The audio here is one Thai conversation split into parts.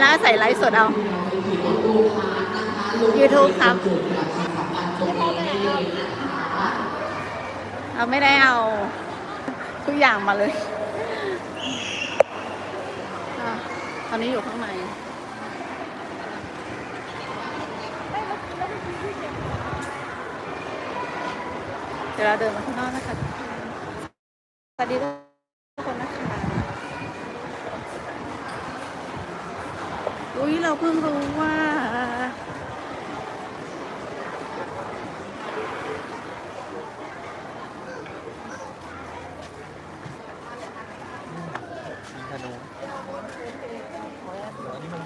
แล้วใส่ไลฟ์สดเอา YouTube ครับเราไม่ได้เอา ทุกอย่างมาเลยอะตอนนี้อยู่ข้างใน เดี๋ยวเราเดินมาข้างนอกนะคะ สวัสดีทุกคนนะคะ อุ้ย เราเพิ่งรู้ว่ายิงธนู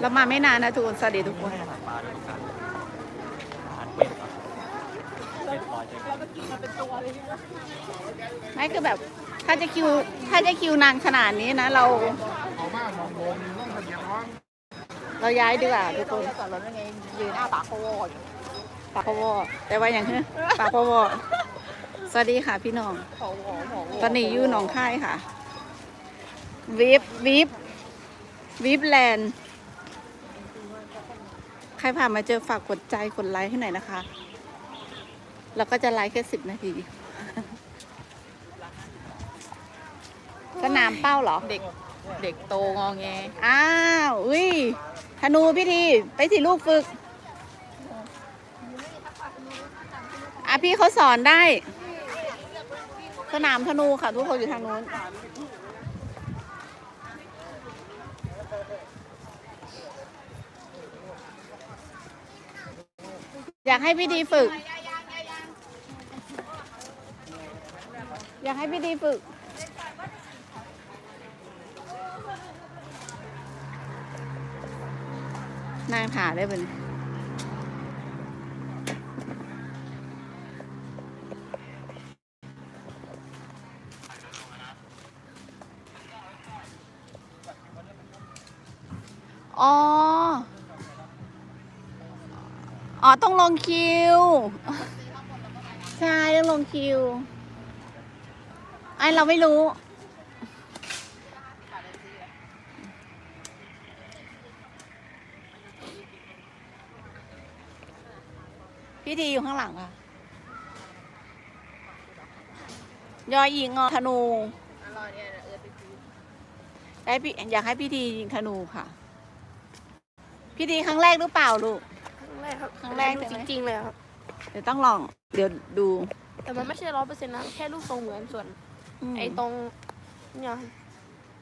เรามาไม่นานนะทุกคนสวัสดีทุกคนอาหารปลาด้วยกันอาหารเป็ดครับเป็ดปล่อยใจกันไม่คือแบบ ถ้าจะคิว ถ้าจะคิวนานขนาดนี้นะ เรา เราย้ายดีกว่าทุกคนจอดรถยังไงยืนอ้าปากโคโวอยู่ปากพวอแต่ว่าอย่างเฮ้ยปากพวอสวัสดีค่ะพี่น้องโอ้โหโอ้โหตอนนี้อยู่หนองคายค่ะวิบวิบวิบแลนด์ใครผ่านมาเจอฝากกดใจกดไลค์ให้หน่อยนะคะ แล้วก็จะไลค์แค่สิบนาทีสนามเป้าเหรอ เด็ก เด็กโตงอแง อ้าว อุ้ย ธนูพี่ทีไปสิลูกฝึกอะพี่เขาสอนได้ สนามธนูค่ะ ทุกคนอยู่ทางนู้นอยากให้พี่ดีฝึก อยากให้พี่ดีฝึก นางถาได้เป็นอ๋อ อ๋อ ต้องลงคิว ใช่ ต้องลงคิว ไอเราไม่รู้ พี่ทีอยู่ข้างหลังค่ะ ยอยิงงอธนูได้พี่อยากให้พี่ทียิงธนูค่ะพี่ทีครั้งแรกหรือเปล่าลูก ครั้งแรกครับครั้งแรกดูใช่จไหมริงๆเลยครับ เดี๋ยวต้องลอง เดี๋ยวดู แต่มันไม่ใช่ร้อยเปอร์เซ็นต์นะ แค่ลูกทรงเหมือนส่วนมไอ้ตรงเนี่ย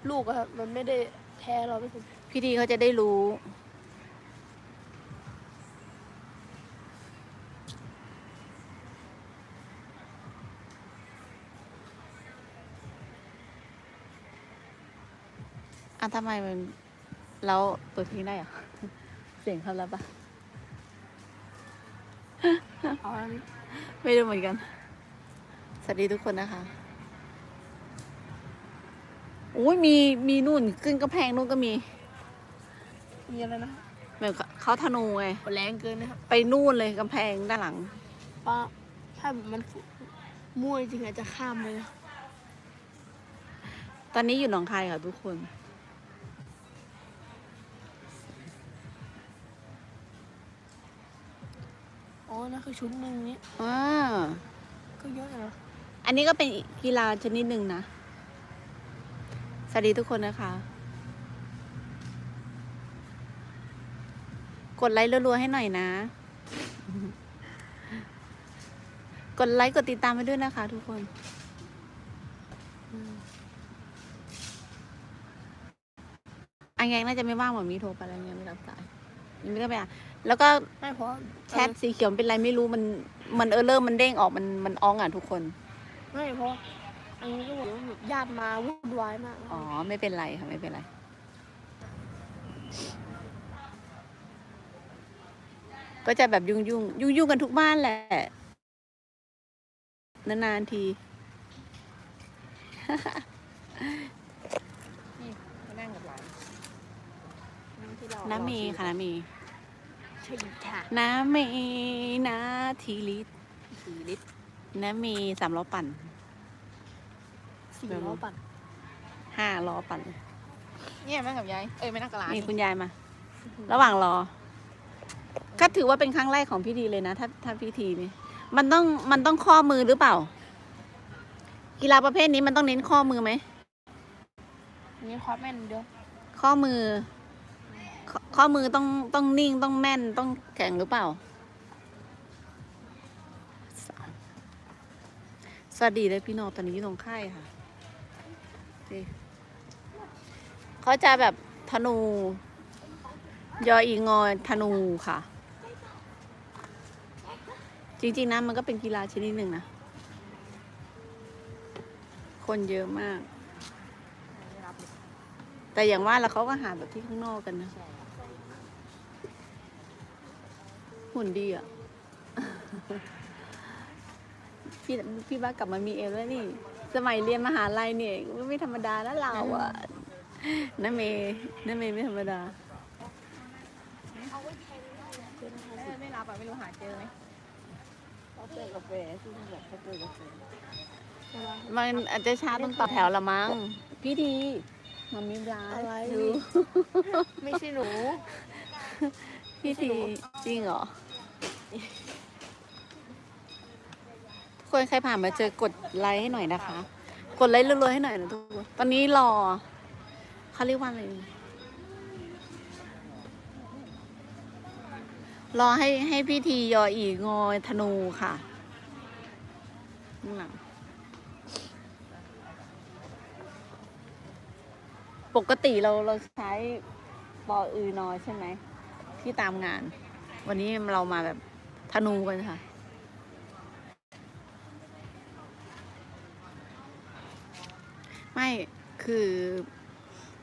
ลูกอะครับมันไม่ได้แท้ร้อยเปอร์เซ็นต์พี่ทีเขาจะได้รู้ อะทำไมมันแล้วเปิดเพลงได้เหรอ เสียงเขาแล้วปะเอาอันนี้ไม่รู้เหมือนกัน สวัสดีทุกคนนะคะอุ้ยมีมีนู่นขึ้นกระแพงนู่นก็มี มีอะไรนะเหมือนเขาธนูไงแรงเกินนะครับไปนู่นเลยกำแพงด้านหลังป้าถ้ามันมั่วจริงๆอาจจะข้ามเลยนะตอนนี้อยู่หนองคายค่ะทุกคน อ๋อนั่นคือชุดหนึ่งนี้อ่าก็เยอะอยู่นะอันนี้ก็เป็นกีฬาชนิดหนึ่งนะ สวัสดีทุกคนนะคะ กดไลค์รัวๆให้หน่อยนะ กดไลค์กดติดตามไปด้วยนะคะ ทุกคนอันยังน่าจะไม่ว่างเหมือนมีโทรไปแล้วยังไม่รับสายยังไม่ได้ไปอะ แล้วก็ไม่เพราะแชทสีเขียวเป็นไรไม่รู้มันมันเออเลอร์มันเด้งออกมันมันอ้องอะทุกคน ไม่เพราะอันนี้ก็บอกว่าแบบญาติมาวุ่นวายมากอ๋อไม่เป็นไรค่ะไม่เป็นไรก็จะแบบยุ่งยุ่งยุ่งยุ่งๆกันทุกบ้านแหละ นานๆทีนี่มานั่งกับหลานนั่งที่เราน้ำมีค่ะน้ำมี ใช่ค่ะน้ำมีนาทีลิตรสี่ลิตรน้ำมีสามล้อปั่นสี่ล้อปั่นห้าล้อปั่น เนี่ยมานั่งกับยายเอ้ยไม่นั่งกับหลานนี่คุณยายมา ระหว่างรอ ก็ถือว่าเป็นครั้งแรกของพิธีเลยนะ ถ้าถ้าพิธีนี้มันต้องมันต้องข้อมือหรือเปล่า กีฬาประเภทนี้มันต้องเน้นข้อมือไหมอันนี้คอร์สแม่นเดียวข้อมือ ขข้อมือต้องต้องนิ่งต้องแม่นต้องแข็งหรือเปล่า สวัสดีเลยพี่โนตอนนี้อยู่ตรงค่ายค่ะเขาจะแบบธนู ยออีงอธนูค่ะ จริงๆนะมันก็เป็นกีฬาชนิดหนึ่งนะ คนเยอะมาก แต่อย่างว่าแล้วเขาก็หาแบบที่ข้างนอกกันนะใช่ครับหุ่นดีอะ พี่พี่บ้ากลับมามีเอวแล้วนี่ สมัยเรียนมหาลัยเนี่ยไม่ธรรมดานะเราอะน้าเมย์น้าเมย์ไม่ธรรมดาถ้าไม่รับอะไม่รู้หาเจอไหมเขาเจอกาแฟที่นี่แบบเขาเจอกาแฟใช่ปะมันอาจจะช้าต้องต่อแถวละมั้งพี่ที มามีร้านอะไรดูไม่ใช่หนูพี่ทีจริงเหรอทุกคนใครผ่านมาเจอกดไลค์ให้หน่อยนะคะ กดไลค์รัวๆให้หน่อยนะทุกคนตอนนี้รอเขาเรียกว่าอะไรรอให้ให้พี่ทียออีงอยธนูค่ะข้างหลัง ปกติเราเราใช้ปออือนอใช่ไหมที่ตามงาน วันนี้เรามาแบบธนูกันค่ะ ไม่คือ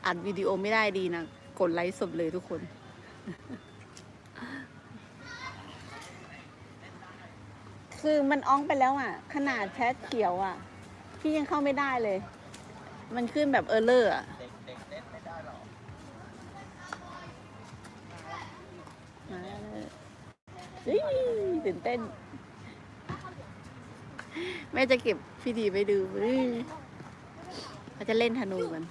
อัดวิดีโอไม่ได้ดีนะ กดไลค์สดเลยทุกคน คือมันอ้องไปแล้วอะ ขนาดแชทเขียวอะ พี่ยังเข้าไม่ได้เลย มันขึ้นแบบเออร์เลอร์อะ ตื่นเต้น แม่จะเก็บพี่ดีไปดูเฮ้ยเขาจะเล่นธนูกัน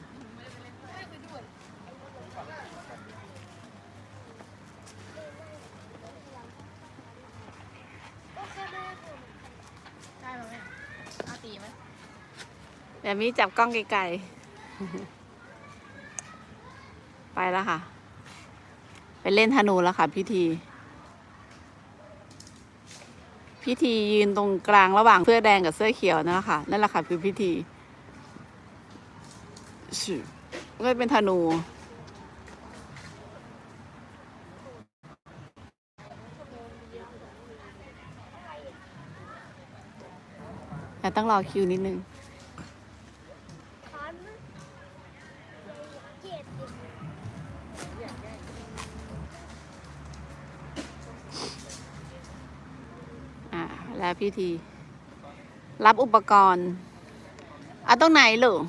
ได้ไหมแม่เอาตีไหมแบบนี้จับกล้องไกลๆ ไปแล้วค่ะ ไปเล่นธนูแล้วค่ะพิธี พิธียืนตรงกลางระหว่างเสื้อแดงกับเสื้อเขียวนั่นแหละค่ะนั่นแหละค่ะคือพิธีก็เป็นธนูแต่ต้องรอคิวนิดนึง แล้วพิธี รับอุปกรณ์เอาตรงไหนลูก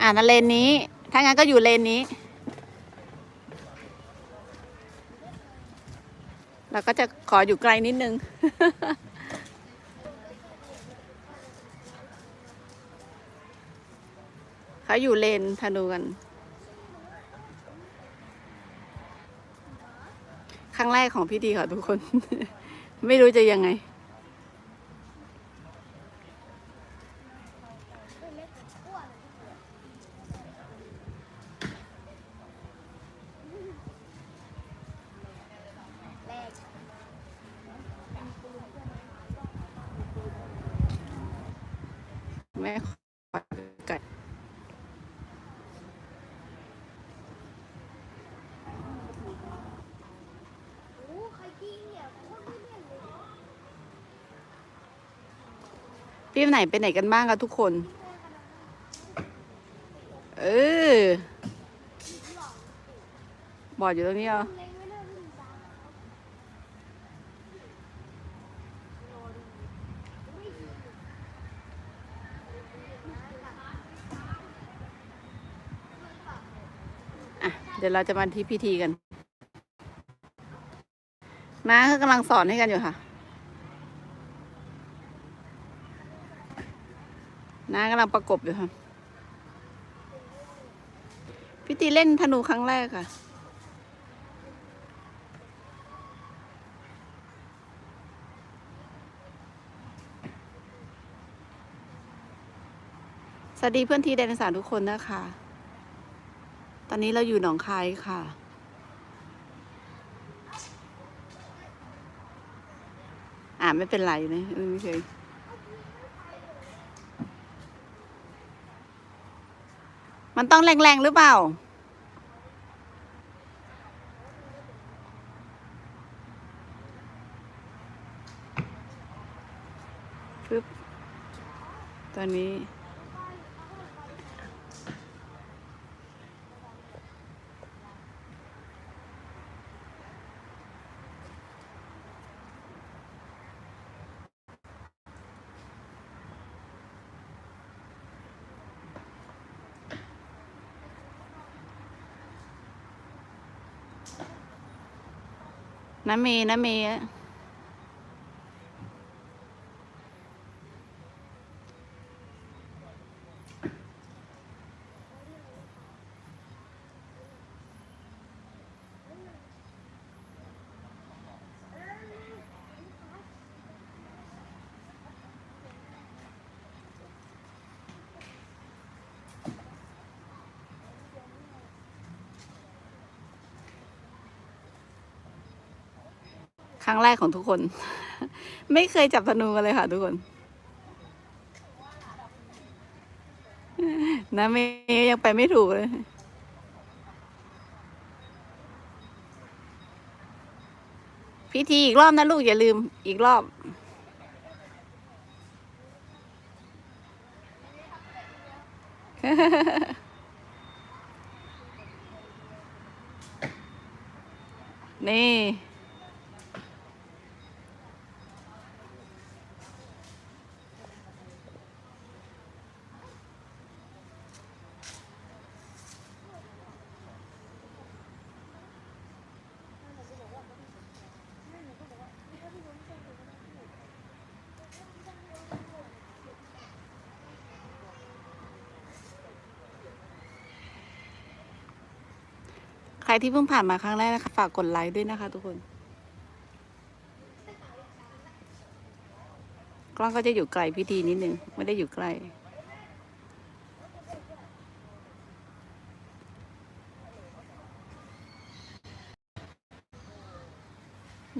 อ่านเลนนี้ ถ้างั้นก็อยู่เลนนี้ เราก็จะขออยู่ไกลนิดนึง เขาอยู่เลนธนูกัน ครั้งแรกของพี่ดีค่ะทุกคน ไม่รู้จะยังไง แม่ขอไก่ พี่ไหนไปไหนกันบ้างคะทุกคน เออบอดอยู่ตรงนี้เหรออะเดี๋ยวเราจะมาที่พิธีกันน้าเขากำลังสอนให้กันอยู่ค่ะ น้ากำลังประกบอยู่ค่ะพิพี่ตีเล่นธนูครั้งแรกค่ะ สวัสดีเพื่อนทีไดโนเสาร์ทุกคนนะคะ ตอนนี้เราอยู่หนองคายค่ะอ่าไม่เป็นไรนะเออไม่เคย มันต้องแรงๆหรือเปล่า ปึ๊บตอน น้ำเมน้ำเมอ ครั้งแรกของทุกคน ไม่เคยจับธนูกันเลยค่ะทุกคนนะเมย์ยังไปไม่ถูกเลยพิธีอีกรอบนะลูกอย่าลืมอีกรอบ นี่ ใครที่เพิ่งผ่านมาครั้งแรกนะคะ ฝากกดไลค์ด้วยนะคะ ทุกคน กล้องก็จะอยู่ไกลพิธีนิดนึง ไม่ได้อยู่ใกล้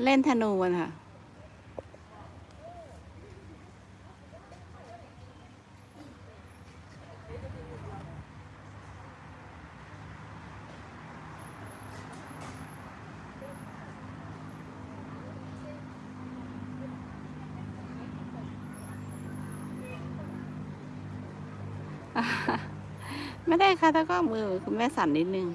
เล่นธนูกันค่ะ ไม่ได้ค่ะ ถ้าก็มือคุณแม่สั่นนิดนึง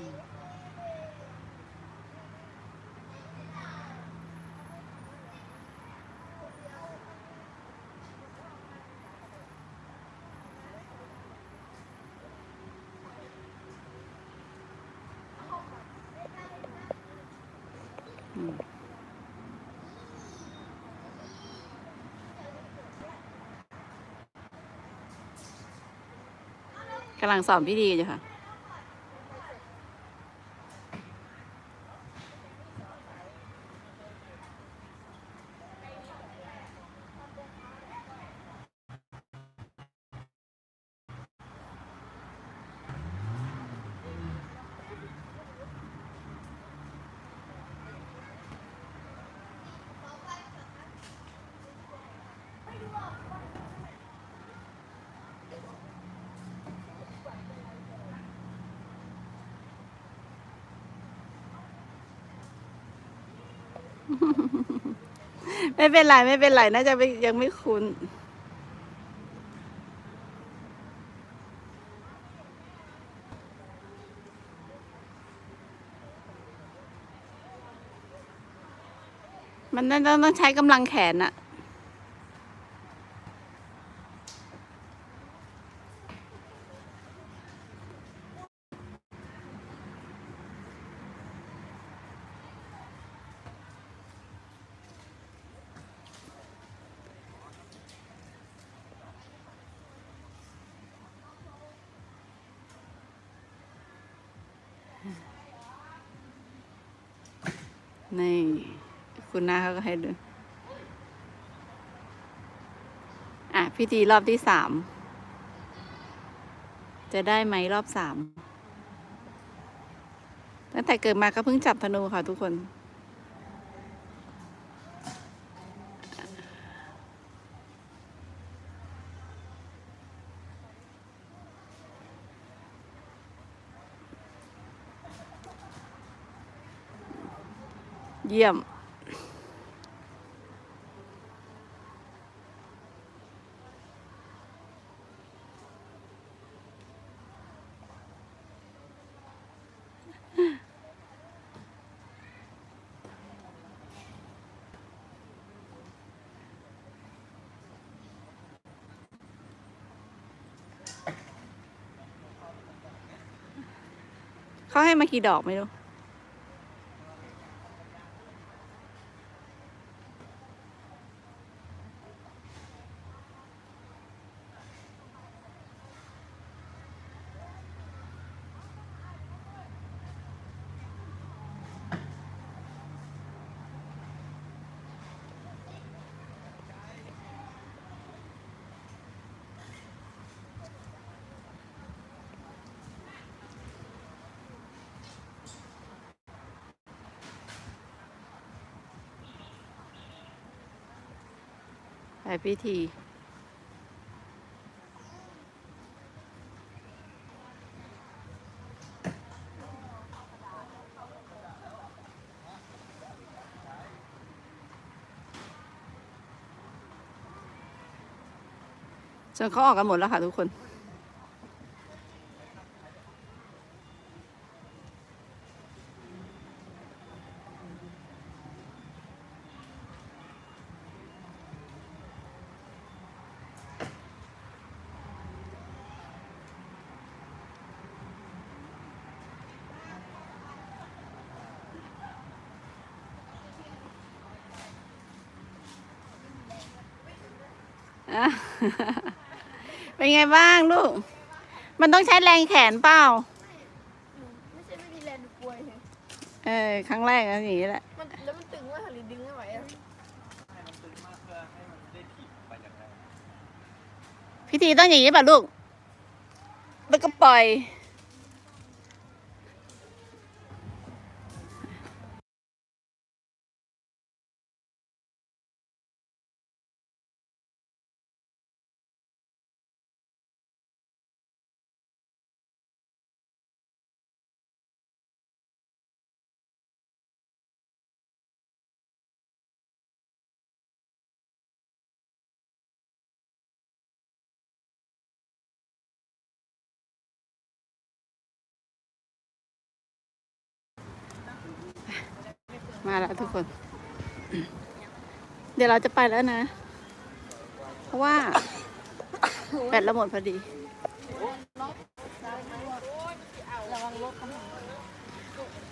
กำลังสอนพี่ดีอยู่ค่ะ ไม่เป็นไรไม่เป็นไรน่าจะยังไม่คุ้น มันต้องต้องใช้กำลังแขนอะ นี่คุณน้าเขาก็ให้ดูอะพิธีรอบที่สาม จะได้ไหมรอบสามตั้งแต่เกิดมาก็เพิ่งจับธนูค่ะทุกคน เยี่ยม เขาให้มากี่ดอกไม่รู้ แต่พิธีจนเขาออกกันหมดแล้วค่ะทุกคน เป็นไงบ้างลูก มันต้องใช้แรงแขนเปล่า ไม่ใช่ไม่มีแรงกลัวเฉยเออ ครั้งแรกก็อย่างนี้แหละ มันแล้วมันตึงว่าหรือดึงไม่ไหวอะให้มันตึงมากเพื่อให้มันได้ถีบไปอย่างไรพิธีต้องอย่างนี้ป่ะลูก แล้วก็ปล่อย มาแล้วทุกคน เดี๋ยวเราจะไปแล้วนะ เพราะว่าแบตเราหมดพอดี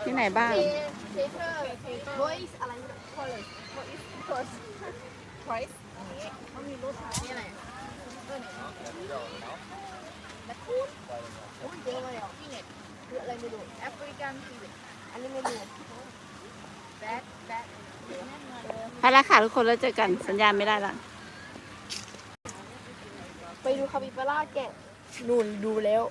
ที่ไหนบ้างอร์ voice อะไร college voice course price มันมีรถนี่อะไรแบตคูดโอ้ยเยอะเลยอะพี่เน็ตคืออะไรไม่รู้ African fever อันนี้ไม่รู้ ไปแล้วค่ะทุกคนแล้วเจอกันสัญญาณไม่ได้ละ ไปดูคาปิบาร่าแกะนู่นดูแล้ว